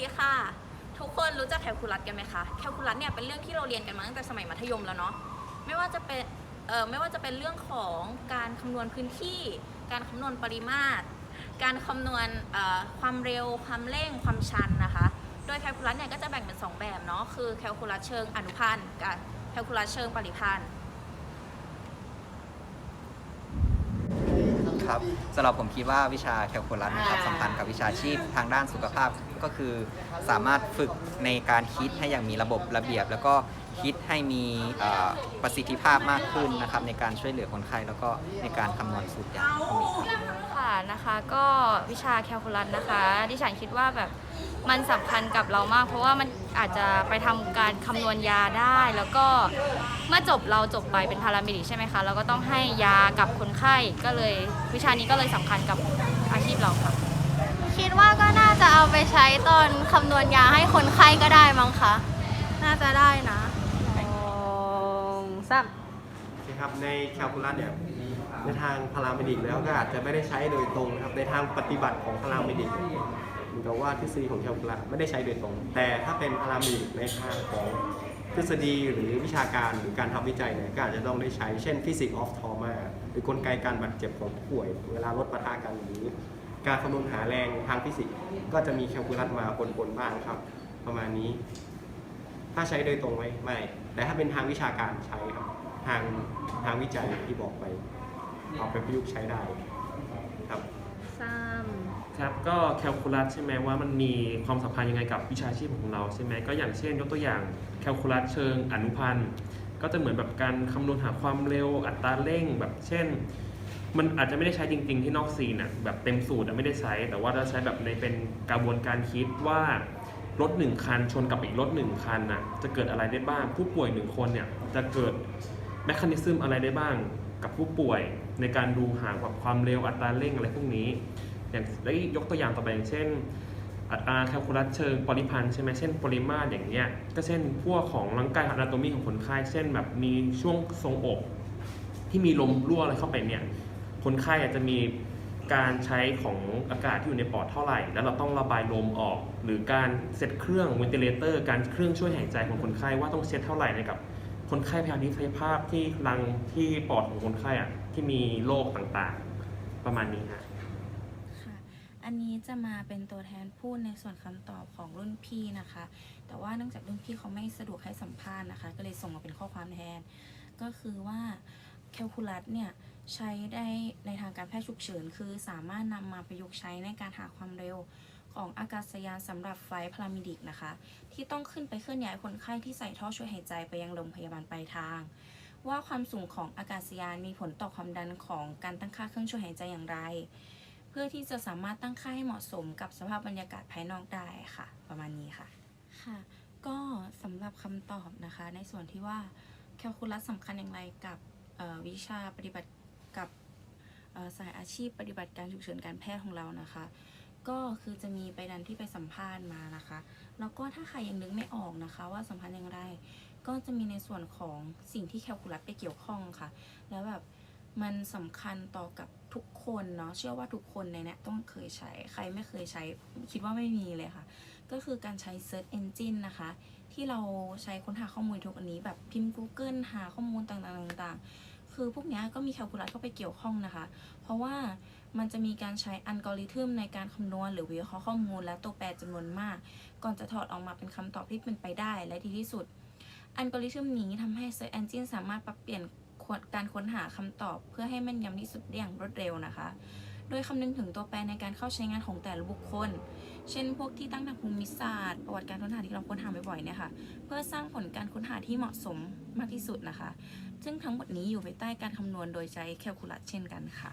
ดีค่ะ ทุกคนรู้จักแคลคูลัสกันไหมคะแคลคูลัสเนี่ยเป็นเรื่องที่เราเรียนกันมาตั้งแต่สมัยมัธยมแล้วเนาะไม่ว่าจะเป็นเอ่อไม่ว่าจะเป็นเรื่องของการคำนวณพื้นที่ การคำนวณปริมาตร การคำนวณเอ่อความเร็ว ความเร่ง ความชันนะคะ โดยแคลคูลัสเนี่ยก็จะแบ่งเป็น 2 แบบเนาะคือแคลคูลัสเชิงอนุพันธ์กับแคลคูลัสเชิงปริพันธ์ ครับสำหรับผมคิดว่าวิชาแคลคูลัสนะครับสัมพันธ์กับวิชาชีพทางด้านสุขภาพก็คือสามารถฝึกในการคิดให้อย่างมีระบบระเบียบ แล้วก็คิดให้มีประสิทธิภาพมากขึ้นนะครับในการช่วยเหลือคนไข้แล้วก็ในการคำนวณสูตรยา นี้ครับค่ะนะคะก็วิชาแคลคูลัสนะคะ ดิฉันคิดว่าแบบมันสำคัญกับเรามาก เพราะว่ามันอาจจะไปทำการคำนวณยาได้ แล้วก็เมื่อจบเราจบไปเป็นพาราเมดิกใช่ไหมคะเราก็ต้องให้ยากับคนไข้ก็เลย วิชานี้ก็เลยสำคัญกับอาชีพเราค่ะ คิดว่าก็น่าจะเอาไปใช้ตอนคำนวณยาให้คนไข้ก็ได้มั้งคะน่าจะได้นะนะครับ ในแคลคูลัสเนี่ย ในทางพาราเมดิกแล้วก็อาจจะไม่ได้ใช้โดยตรงนะครับในทางปฏิบัติของพาราเมดิกเหมือนกับว่าทฤษฎีของแคลคูลัสไม่ได้ใช้โดยตรง แต่ถ้าเป็นพาราเมดิกในทางของทฤษฎีหรือวิชาการหรือการทำวิจัยเนี่ยก็อาจจะต้องได้ใช้เช่นฟิสิกส์ออฟทอมาหรือกลไกการบาดเจ็บของผู้ป่วย เวลารถปะทะกันหรือการคำนวณหาแรงทางฟิสิกส์ก็จะมีแคลคูลัสมาปนๆบ้างครับ ประมาณนี้ ถ้าใช้โดยตรงไหมไม่ แต่ถ้าเป็นทางวิชาการใช้ครับ ทางทางวิจัยที่บอกไป เอาไปประยุกต์ใช้ได้ครับครับก็แคลคูลัสใช่ไหมว่ามันมีความสัมพันธ์ยังไงกับวิชาชีพของเราใช่ไหมก็อย่างเช่น ยกตัวอย่างแคลคูลัสเชิงอนุพันธ์ก็จะเหมือนแบบการคำนวณหาความเร็วอัตราเร่งแบบเช่น มันอาจจะไม่ได้ใช้จริง ๆ ที่นอกซีนอะแบบเต็มสูตรอะไม่ได้ใช้ แต่ว่าเราใช้แบบในเป็นกระบวนการคิดว่ารถหนึ่งคันชนกับอีกรถหนึ่งคันน่ะจะเกิดอะไรได้บ้าง ผู้ป่วยหนึ่งคนเนี่ยจะเกิดแมคานิซึมอะไรได้บ้าง กับผู้ป่วยในการดูหาแบบความเร็วอัตราเร่งอะไรพวกนี้ อย่างได้ยกตัวอย่างต่อไปอย่างเช่นอัตราแคลคูลัสเชิงปริพันธ์ใช่ไหมเช่นปริมาตรอย่างเงี้ยก็เช่นพวกของร่างกายอนาโตมีของคนไข้เช่นแบบมีช่วงทรงอก ที่มีลมรั่วอะไรเข้าไปเนี่ยคนไข้อาจจะมีการใช้ของอากาศที่อยู่ในปอดเท่าไหร่ แล้วเราต้องระบายลมออก หรือการเซตเครื่องเวนติเลเตอร์การเครื่องช่วยหายใจของคนไข้ว่าต้องเซตเท่าไหร่ในกับ คนไข้พยาธิศักยภาพที่รังที่ปอดของคนไข้อะที่มีโรคต่างๆ ประมาณนี้ฮะค่ะ อันนี้จะมาเป็นตัวแทนพูดในส่วนคำตอบของรุ่นพี่นะคะ แต่ว่าเนื่องจากรุ่นพี่เขาไม่สะดวกให้สัมภาษณ์นะคะ ก็เลยส่งมาเป็นข้อความแทน ก็คือว่าแคลคูลัสเนี่ยใช้ได้ในทางการแพทย์ฉุกเฉิน คือสามารถนำมาประยุกต์ใช้ในการหาความเร็ว ของอากาศยานสำหรับไฟพารามิดิกนะคะ ที่ต้องขึ้นไปเคลื่อนย้ายคนไข้ที่ใส่ท่อช่วยหายใจไปยังโรงพยาบาลปลายทาง ว่าความสูงของอากาศยานมีผลต่อความดันของการตั้งค่าเครื่องช่วยหายใจอย่างไร เพื่อที่จะสามารถตั้งค่าให้เหมาะสมกับสภาพบรรยากาศภายนอกได้ค่ะ ประมาณนี้ค่ะค่ะ ก็สำหรับคำตอบนะคะ ในส่วนที่ว่าแคลคูลัสสำคัญอย่างไรกับวิชาปฏิบัติกับสายอาชีพปฏิบัติการฉุกเฉินการแพทย์ของเรานะคะ ก็คือจะมีไปดันที่ไปสัมภาษณ์มานะคะ แล้วก็ถ้าใครยังนึกไม่ออกนะคะ ว่าสัมพันธ์อย่างไร ก็จะมีในส่วนของสิ่งที่แคลคูลัสไปเกี่ยวข้องค่ะ แล้วแบบมันสำคัญต่อกับทุกคนเนาะ เชื่อว่าทุกคนในเนี้ยต้องเคยใช้ ใครไม่เคยใช้ คิดว่าไม่มีเลยค่ะ ก็คือการใช้ Search Engine นะคะ ที่เราใช้ค้นหาข้อมูลทุกอันนี้แบบพิมพ์ Google หาข้อมูลต่างๆต่างๆ คือพวกนี้ก็มีแคลคูลัสเข้าไปเกี่ยวข้องนะคะ เพราะว่ามันจะมีการใช้อัลกอริทึมในการคำนวณ หรือวิเคราะห์ข้อมูล และตัวแปรจำนวนมาก ก่อนจะถอดออกมาเป็นคำตอบที่เป็นไปได้และดีที่สุด อัลกอริทึมนี้ทำให้ Search Engine สามารถปรับเปลี่ยนการค้นหาคำตอบ เพื่อให้แม่นยำที่สุดได้อย่างรวดเร็วนะคะ โดยคำนึงถึงตัวแปรในการเข้าใช้งานของแต่ละบุคคล เช่น พวกที่ตั้งทางภูมิศาสตร์ประวัติการค้นหาที่เราค้นหาบ่อยๆเนี่ยค่ะ เพื่อสร้างผลการค้นหาที่เหมาะสมมากที่สุดนะคะ ซึ่งทั้งหมดนี้อยู่ภายใต้การคำนวณโดยใช้แคลคูลัสเช่นกันค่ะ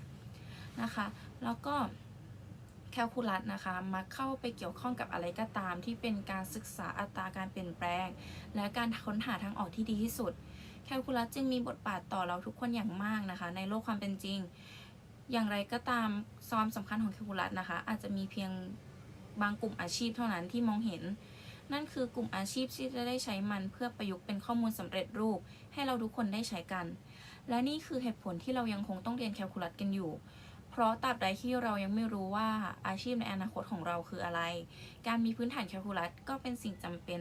นะคะ แล้วก็แคลคูลัสนะคะมาเข้าไปเกี่ยวข้องกับอะไรก็ตามที่เป็นการศึกษาอัตราการเปลี่ยนแปลง และการค้นหาทางออกที่ดีที่สุด แคลคูลัสจึงมีบทบาทต่อเราทุกคนอย่างมากนะคะ ในโลกความเป็นจริง อย่างไรก็ตามความสำคัญของแคลคูลัสนะคะ อาจจะมีเพียง บางกลุ่มอาชีพเท่านั้นที่มองเห็น นั่นคือกลุ่มอาชีพที่จะได้ใช้มันเพื่อประยุกต์เป็นข้อมูลสำเร็จรูป ให้เราทุกคนได้ใช้กัน และนี่คือเหตุผลที่เรายังคงต้องเรียนแคลคูลัสกันอยู่ เพราะตราบใดที่เรายังไม่รู้ว่าอาชีพในอนาคตของเราคืออะไร การมีพื้นฐานแคลคูลัสก็เป็นสิ่งจำเป็น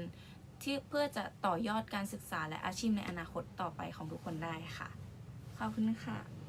ที่เพื่อจะต่อยอดการศึกษาและอาชีพในอนาคตต่อไปของทุกคนได้ค่ะ ขอบคุณค่ะ